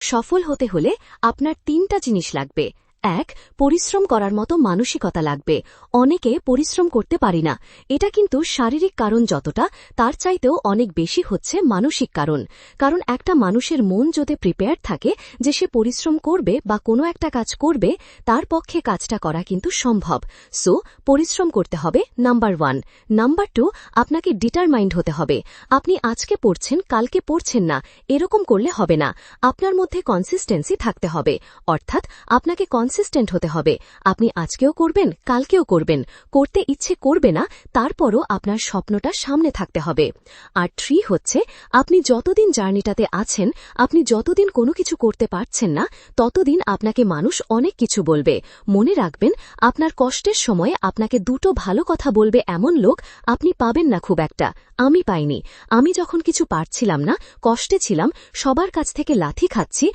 সফল হতে হলে আপনার তিনটা জিনিস লাগবে। এক, পরিশ্রম করার মতো মানসিকতা লাগবে। অনেকে পরিশ্রম করতে পারি না। এটা কিন্তু শারীরিক কারণ যতটা, তার চাইতেও অনেক বেশি হচ্ছে মানসিক কারণ। কারণ একটা মানুষের মন যদি প্রিপেয়ার থাকে যে সে পরিশ্রম করবে বা কোনো একটা কাজ করবে, তার পক্ষে কাজটা করা কিন্তু সম্ভব। সো, পরিশ্রম করতে হবে নাম্বার ওয়ান। নাম্বার টু, আপনাকে ডিটারমাইন্ড হতে হবে। আপনি আজকে পড়ছেন, কালকে পড়ছেন না, এরকম করলে হবে না। আপনার মধ্যে কনসিস্টেন্সি থাকতে হবে। অর্থাৎ, আপনাকে কনসিস্টেন্ট হতে হবে। আপনি আজকেও করবেন, কালকেও করবেন। করতে ইচ্ছে করবে না, তারপরও আপনার স্বপ্নটা সামনে থাকতে হবে। আর থ্রি হচ্ছে, আপনি যতদিন জার্নিটাতে আছেন, আপনি যতদিন কোনো কিছু করতে পারছেন না, ততদিন আপনাকে মানুষ অনেক কিছু বলবে। মনে রাখবেন, আপনার কষ্টের সময়ে আপনাকে দুটো ভালো কথা বলবে এমন লোক আপনি পাবেন না খুব একটা। আমি পাইনি। আমি যখন কিছু পারছিলাম না, কষ্টে ছিলাম, সবার কাছ থেকে লাথি খাচ্ছি